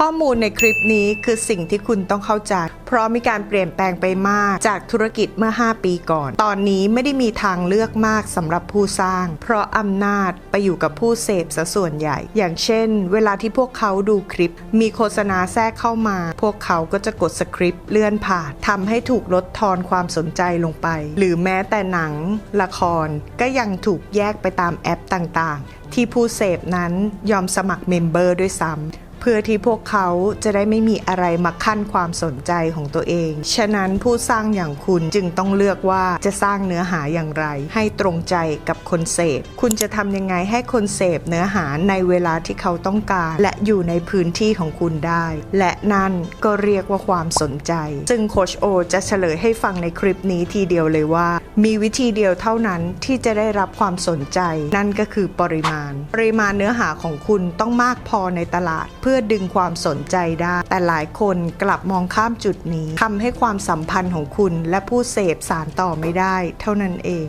ข้อมูลในคลิปนี้คือสิ่งที่คุณต้องเข้าใจ เพราะมีการเปลี่ยนแปลงไปมากจากธุรกิจเมื่อ 5 ปีก่อน ตอนนี้ไม่ได้มีทางเลือกมากสำหรับผู้สร้าง เพราะอำนาจไปอยู่กับผู้เสพซะส่วนใหญ่ อย่างเช่น เวลาที่พวกเขาดูคลิป มีโฆษณาแทรกเข้ามา พวกเขาก็จะกดสคริปต์เลื่อนผ่านทำให้ถูกลดทอนความสนใจลงไป หรือแม้แต่หนัง ละคร ก็ยังถูกแยกไปตามแอปต่างๆ ที่ผู้เสพนั้นยอมสมัครเมมเบอร์ด้วยซ้ำ พื่อที่พวกเขาจะได้ไม่มีอะไรมาขั้นความสนใจของตัวเอง ฉะนั้นผู้สร้างอย่างคุณจึงต้องเลือกว่าจะสร้างเนื้อหาอย่างไร ให้ตรงใจกับคนเสพ คุณจะทำยังไงให้คนเสพเนื้อหาในเวลาที่เขาต้องการ และอยู่ในพื้นที่ของคุณได้ และนั่นก็เรียกว่าความสนใจ ซึ่งโคชโอจะเฉลยให้ฟังในคลิปนี้ทีเดียวเลยว่า มีวิธีเดียวเท่านั้นที่จะได้รับความสนใจ นั่นก็คือปริมาณ ปริมาณเนื้อหาของคุณต้องมากพอในตลาดเพื่ออดึงความสนใจได้ แต่หลายคนกลับมองข้ามจุดนี้ทำให้ความสัมพันธ์ของคุณและผู้เสพสารต่อไม่ได้ เท่านั้นเอง